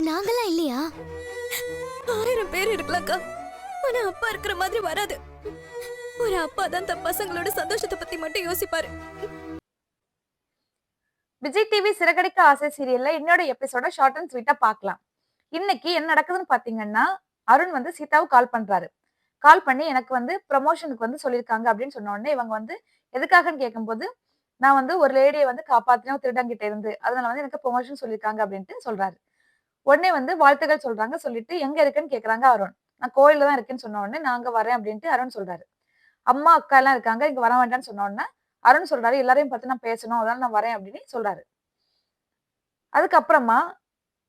அதுக்கு நாங்கெல்லாம் இல்லையா? ஆயிரம் பேர் இருக்கலாம்க்கா. ஆனா அப்பா இருக்கிற மாதிரி வராது. ஒரு அப்பா தான் தன் பசங்களோட சந்தோஷத்தை பத்தி மட்டும் யோசிப்பாரு. விஜய் டிவி சிறகடிக்க ஆசை சீரியல்ல என்னோட எபிசோட ஷார்ட் அண்ட் ஸ்வீட்டா பார்க்கலாம். இன்னைக்கு என்ன நடக்குதுன்னு பாத்தீங்கன்னா அருண் வந்து சீதாவுக்கு கால் பண்றாரு. கால் பண்ணி எனக்கு வந்து ப்ரமோஷனுக்கு வந்து சொல்லியிருக்காங்க அப்படின்னு சொன்ன உடனே இவங்க வந்து எதுக்காகன்னு கேட்கும்போது நான் வந்து ஒரு லேடியை வந்து காப்பாத்தினேன் திருடங்கிட்ட இருந்து. அதனால வந்து எனக்கு ப்ரொமோஷன் சொல்லியிருக்காங்க அப்படின்ட்டு சொல்றாரு. உடனே வந்து வாழ்த்துக்கள் சொல்றாங்க சொல்லிட்டு எங்க இருக்குன்னு கேக்குறாங்க அருண். நான் கோயில தான் இருக்குன்னு சொன்ன உடனே நான் வரேன் அப்படின்ட்டு அருண் சொல்றாரு. அம்மா அக்கா எல்லாம் இருக்காங்க இங்க வர வேண்டாம்னு சொன்ன உடனே அருண் சொல்றாரு எல்லாரையும் பார்த்து நான் பேசணும் அதனால நான் வரேன் அப்படின்னு சொல்றாரு. அதுக்கப்புறமா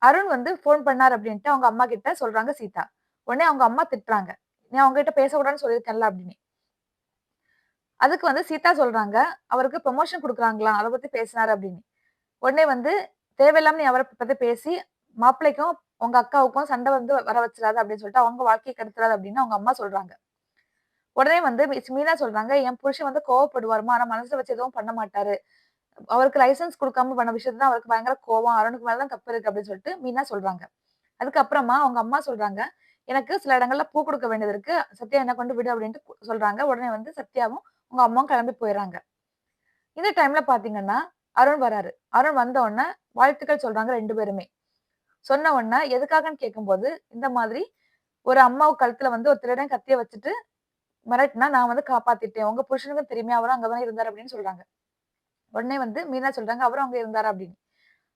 அருண் வந்து ஃபோன் பண்ணார் அப்படின்ட்டு அவங்க அம்மா கிட்ட சொல்றாங்க சீதா. உடனே அவங்க அம்மா திட்டுறாங்க. நீ அவங்க கிட்ட பேசக்கூடாதுன்னு சொல்லியிருக்கேன்ல அப்படின்னு. அதுக்கு வந்து சீதா சொல்றாங்க அவருக்கு ப்ரொமோஷன் கொடுக்குறாங்களா அதை பத்தி பேசினாரு அப்படின்னு. உடனே வந்து தேவையில்லாம நீ அவரை பத்தி பேசி மாப்பிள்ளைக்கும் உங்க அக்காவுக்கும் சண்டை வந்து வர வச்சிடாது அப்படின்னு சொல்லிட்டு அவங்க வாழ்க்கையை கெடுத்துறாது அப்படின்னு அவங்க அம்மா சொல்றாங்க. உடனே வந்து மீனா சொல்றாங்க என் புருஷன் வந்து கோவப்படுவாருமா ஆனா மனசுல வச்சு எதுவும் பண்ண மாட்டாரு. அவருக்கு லைசன்ஸ் கொடுக்காம பண்ண விஷயத்தான் அவருக்கு பயங்கர கோவம். அருணுக்கு மேலதான் தப்பு இருக்கு. அப்படின்னு சொல்லிட்டு மீனா சொல்றாங்க. அதுக்கப்புறமா அவங்க அம்மா சொல்றாங்க எனக்கு சில இடங்கள்ல பூ கொடுக்க வேண்டியது இருக்கு. சத்யா என்ன கொண்டு விடு அப்படின்ட்டு சொல்றாங்க. உடனே வந்து சத்யாவும் உங்க அம்மாவும் கிளம்பி போயிடுறாங்க இந்த டைம்ல பாத்தீங்கன்னா அருண் வராரு. அருண் வந்த உடனே வாழ்த்துக்கள் சொல்றாங்க ரெண்டு பேருமே. சொன்ன உடனே எதுக்காகன்னு கேட்கும்போது இந்த மாதிரி ஒரு அம்மாவு கழுத்துல வந்து ஒரு திருடன் கத்திய வச்சுட்டு மிரட்டினா நான் வந்து காப்பாத்திட்டேன். உங்க புருஷனுக்கும் தெரியுமே அவரும் அங்கதான் இருந்தார் அப்படின்னு சொல்றாங்க. உடனே வந்து மீனா சொல்றாங்க அவரும் அங்க இருந்தாரு அப்படின்னு.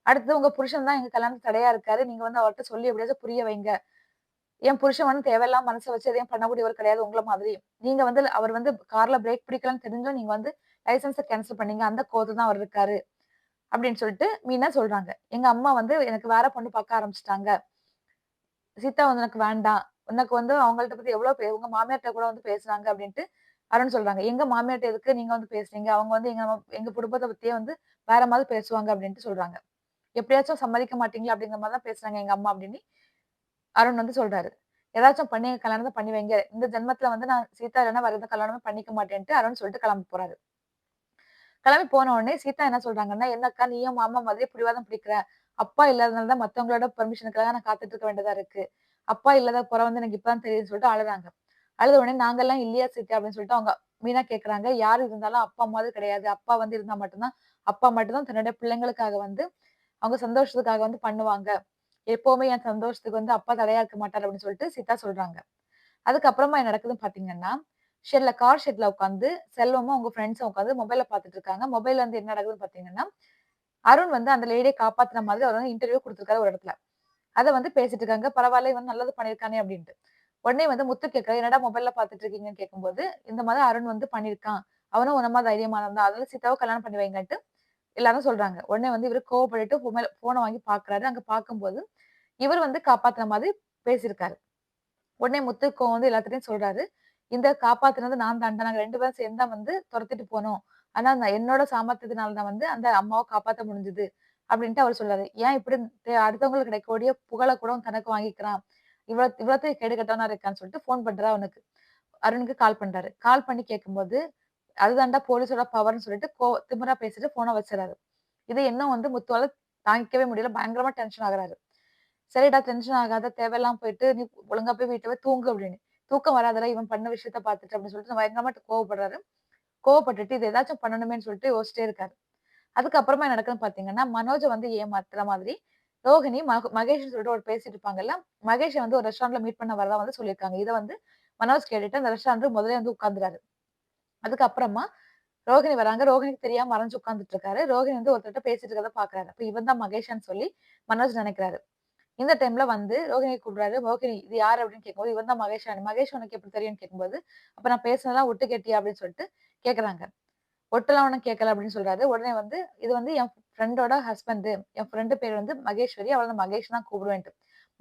அடுத்து உங்க புருஷன் தான் எங்க கல்யாணம் தடையா இருக்காரு நீங்க வந்து அவர்கிட்ட சொல்லி எப்படியாச்சும் புரிய வைங்க. என் புருஷன் வந்து தேவையில்லாம மனசை வச்சு எதையும் பண்ணக்கூடியவர் கிடையாது உங்களை மாதிரி. நீங்க வந்து அவர் வந்து கார்ல பிரேக் பிடிக்கலன்னு தெரிஞ்சும் நீங்க வந்து லைசன்ஸை கேன்சல் பண்ணீங்க. அந்த கோத்து தான் அவர் இருக்காரு. அப்படின்னு சொல்லிட்டு மீனா சொல்றாங்க. எங்க அம்மா வந்து எனக்கு வேற பொண்ணு பார்க்க ஆரம்பிச்சிட்டாங்க. சீதா வந்து எனக்கு வேண்டாம். உனக்கு வந்து அவங்கள்ட்ட பத்தி எவ்வளவு பே உங்க மாமியார்ட்ட கூட வந்து பேசுறாங்க அப்படின்ட்டு அருண் சொல்றாங்க. எங்க மாமியார்ட்ட எதுக்கு நீங்க வந்து பேசுறீங்க? அவங்க வந்து எங்க எங்க குடும்பத்தை பத்தியே வந்து வேற மாதிரி பேசுவாங்க அப்படின்ட்டு சொல்றாங்க. எப்படியாச்சும் சம்மதிக்க மாட்டீங்களா அப்படிங்கிற மாதிரி தான் பேசுறாங்க எங்க அம்மா அப்படின்னு அருண் வந்து சொல்றாரு. ஏதாச்சும் பண்ணி கல்யாணத்தை பண்ணி வைங்க. இந்த ஜென்மத்துல வந்து நான் சீதா இல்லைன்னா வேற எந்த கல்யாணமே பண்ணிக்க மாட்டேன்ட்டு அருண் சொல்லிட்டு கிளம்ப போறாரு. கிளம்பி போன உடனே சீதா என்ன சொல்றாங்கன்னா என்னக்கா நீயும் மாமா மாதிரி பிடிவாதம் பிடிக்கிற? அப்பா இல்லாதனால தான் மத்தவங்களோட பெர்மிஷனுக்காக நான் காத்துட்டு இருக்க வேண்டியதா இருக்கு. அப்பா இல்லாத குறை வந்து எனக்கு இப்பதான் தெரியுதுன்னு சொல்லிட்டு அழுறாங்க. அழுத உடனே நாங்கெல்லாம் இல்லையா சீதா? அப்படின்னு சொல்லிட்டு அவங்க மீனா கேக்குறாங்க. யார் இருந்தாலும் அப்பா மாதிரி கிடையாது. அப்பா வந்து இருந்தா மட்டும்தான் அப்பா மட்டும்தான் தன்னுடைய பிள்ளைங்களுக்காக வந்து அவங்க சந்தோஷத்துக்காக வந்து பண்ணுவாங்க. எப்பவுமே என் சந்தோஷத்துக்கு வந்து அப்பா தடையா இருக்க மாட்டார் அப்படின்னு சொல்லிட்டு சீதா சொல்றாங்க. அதுக்கப்புறமா என்ன நடக்குதுன்னு பாத்தீங்கன்னா ஷெட்ல கார் ஷெட்ல உட்காந்து செல்வமும் அவங்க ஃப்ரெண்ட்ஸும் உட்காந்து மொபைல பாத்துட்டு இருக்காங்க. மொபைல்ல வந்து என்ன நடக்குதுன்னு பாத்தீங்கன்னா அருண் வந்து அந்த லேடியை காப்பாத்துன மாதிரி அவர் வந்து இன்டர்வியூ கொடுத்துருக்காரு ஒரு இடத்துல. அதை வந்து பேசிட்டு இருக்காங்க. பரவாயில்ல இவன் நல்லது பண்ணிருக்கானே அப்படின்ட்டு. உடனே வந்து முத்து கேட்கற என்னடா மொபைல்ல பாத்துட்டு இருக்கீங்கன்னு கேட்கும்போது இந்த மாதிரி அருண் வந்து பண்ணிருக்கான் அவனும் உனமா தைரியமா தான். அதனால சீதாவை கல்யாணம் பண்ணி வைங்கன்ட்டு எல்லாரும் சொல்றாங்க. உடனே வந்து இவர் கோவப்பட்டுட்டு மொபைல் போனை வாங்கி பாக்குறாரு அங்க பார்க்கும்போது இவர் வந்து காப்பாத்துன மாதிரி பேசியிருக்காரு. உடனே முத்து கோவம் வந்து எல்லாத்துட்டையும் சொல்றாரு. இந்த காப்பாத்துனது நான் தான்டா நாங்க ரெண்டு பேரும் சேர்ந்து தான் வந்து துரத்திட்டு போனோம். ஆனா நான் என்னோட சாமர்த்தியத்தினால தான் வந்து அந்த அம்மாவை காப்பாத்த முடிஞ்சது அப்படின்ட்டு அவர் சொல்றாரு. ஏன் இப்படி அடுத்தவங்களுக்கு கிடைக்கக்கூடிய புகழை கூட தனக்கு வாங்கிக்கிறான். இவ்வளவு இவ்வளவு கேடு கட்டவனா இருக்கான்னு சொல்லிட்டு ஃபோன் பண்றா அவனுக்கு. அருணுக்கு கால் பண்றாரு. கால் பண்ணி கேட்கும்போது அதுதான்டா போலீஸோட பவர்னு சொல்லிட்டு கோ திமிரா பேசிட்டு போனை வச்சுறாரு. இது இன்னும் வந்து முத்துவால தாங்கிக்கவே முடியல. பயங்கரமா டென்ஷன் ஆகுறாரு. சரிடா டென்ஷன் ஆகாத தேவையெல்லாம் போயிட்டு நீ ஒழுங்கா போய் வீட்டை போய் தூங்கு அப்படின்னு. தூக்கம் வராதெல்லாம் இவன் பண்ண விஷயத்த பார்த்துட்டு அப்படின்னு சொல்லிட்டு பயங்கரமா கோவப்படுறாரு. கோவப்பட்டுட்டு இது ஏதாச்சும் பண்ணணுமேன்னு சொல்லிட்டு யோசிச்சிட்டே இருக்காரு. அதுக்கப்புறமா என்ன நடக்குதுன்னு பாத்தீங்கன்னா மனோஜை வந்து ஏமாத்துற மாதிரி ரோஹிணி மகேஷ்னு சொல்லிட்டு ஒரு பேசிட்டு இருப்பாங்கல்ல மகேஷை வந்து ஒரு ரெஸ்டாரண்ட்ல மீட் பண்ண வரதா வந்து சொல்லியிருக்காங்க. இதை வந்து மனோஜ் கேட்டுட்டு அந்த ரெஸ்டாரண்ட் முதல்ல வந்து உட்காந்துறாரு அதுக்கப்புறமா ரோகிணி வராங்க. ரோகிணிக்கு தெரியாம மறைஞ்சு உட்கார்ந்துட்டு இருக்காரு. ரோஹிணி வந்து ஒருத்தர்கிட்ட பேசிட்டு இருக்கதை பாக்குறாரு. அப்ப இவன் தான் மகேஷான்னு சொல்லி மனோஜ் நினைக்கிறாரு. இந்த டைம்ல வந்து ரோகிணி கூப்பிடுறாரு. ரோகிணி இது யார் அப்படின்னு கேட்கும்போது இவன் தான் மகேஷான் மகேஷ் உனக்கு எப்படி தெரியும்னு கேட்கும்போது அப்ப நான் பேசுனதெல்லாம் ஒட்டு கேட்டியா அப்படின்னு சொல்லிட்டு கேக்குறாங்க ஒட்டெல்லாம் உனக்கு கேட்கல அப்படின்னு சொல்றாரு. உடனே வந்து இது வந்து என் ஃப்ரெண்டோட ஹஸ்பண்ட் என் ஃப்ரெண்டு பேர் வந்து மகேஸ்வரி. அவளை நான் மகேஷ் தான் கூப்பிடுவேன்ட்டு.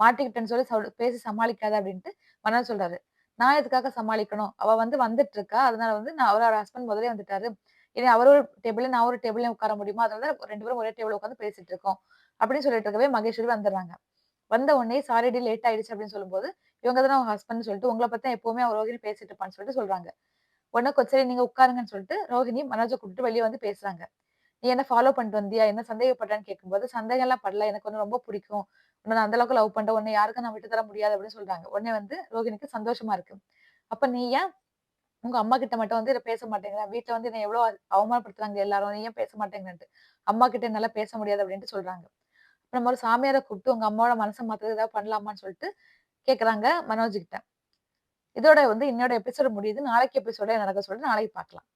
மாட்டிக்கிட்டேன்னு சொல்லி பேசி சமாளிக்காத அப்படின்ட்டு மன்னர் சொல்றாரு. நான் எதுக்காக சமாளிக்கணும்? அவ வந்து வந்துட்டு இருக்கா அதனால வந்து நான் அவரோட ஹஸ்பண்ட் முதலே வந்துட்டாரு. இனி அவர் ஒரு டேபிள் நான் ஒரு டேபிளையும் உட்கார முடியுமா? அதனால ரெண்டு பேரும் ஒரே டேபிள் உட்காந்து பேசிட்டு இருக்கோம் அப்படின்னு சொல்லிட்டு இருக்கவே மகேஸ்வரி வந்துடுறாங்க. வந்த உடனே சாரி டி லேட் ஆயிடுச்சு அப்படின்னு சொல்லும்போது இவங்க தானே அவங்க ஹஸ்பண்ட் சொல்லிட்டு உங்களை பத்தி எப்பவுமே அவர் ரோஹிணி பேசிட்டு இருப்பான்னு சொல்லிட்டு சொல்றாங்க. உடனே கொச்சரி நீங்க உட்காருங்கன்னு சொல்லிட்டு ரோஹிணி மனோஜை கூப்பிட்டு வெளியே வந்து பேசுறாங்க. நீ என்ன ஃபாலோ பண்ணிட்டு வந்தியா? என்ன சந்தேகப்பட்டான்னு கேட்கும்போது சந்தேகம் எல்லாம் படல. எனக்கு வந்து ரொம்ப பிடிக்கும். உன்னை நான் அந்த அளவுக்கு லவ் பண்ண உன்னை யாருக்கும் நான் விட்டு தர முடியாது அப்படின்னு சொல்றாங்க. உடனே வந்து ரோகிணிக்கு சந்தோஷமா இருக்கு. அப்ப நீ ஏன் உங்க அம்மா கிட்ட மட்டும் வந்து இதை பேச மாட்டேங்கிற? வீட்டுல வந்து என்ன எவ்வளவு அவமானப்படுத்துறாங்க எல்லாரும். நீ ஏன் பேச மாட்டேங்கிறன்ட்டு. அம்மா கிட்ட என்னால பேச முடியாது அப்படின்ட்டு சொல்றாங்க. நம்ம ஒரு சாமியாரை கூப்பிட்டு உங்க அம்மாவோட மனசை மாத்துறது ஏதாவது பண்ணலாமான்னு சொல்லிட்டு கேட்குறாங்க மனோஜ் கிட்ட இதோட வந்து இன்னோட எபிசோடு முடியுது. நாளைக்கு எபிசோட நடக்க சொல்லிட்டு நாளைக்கு பார்க்கலாம்.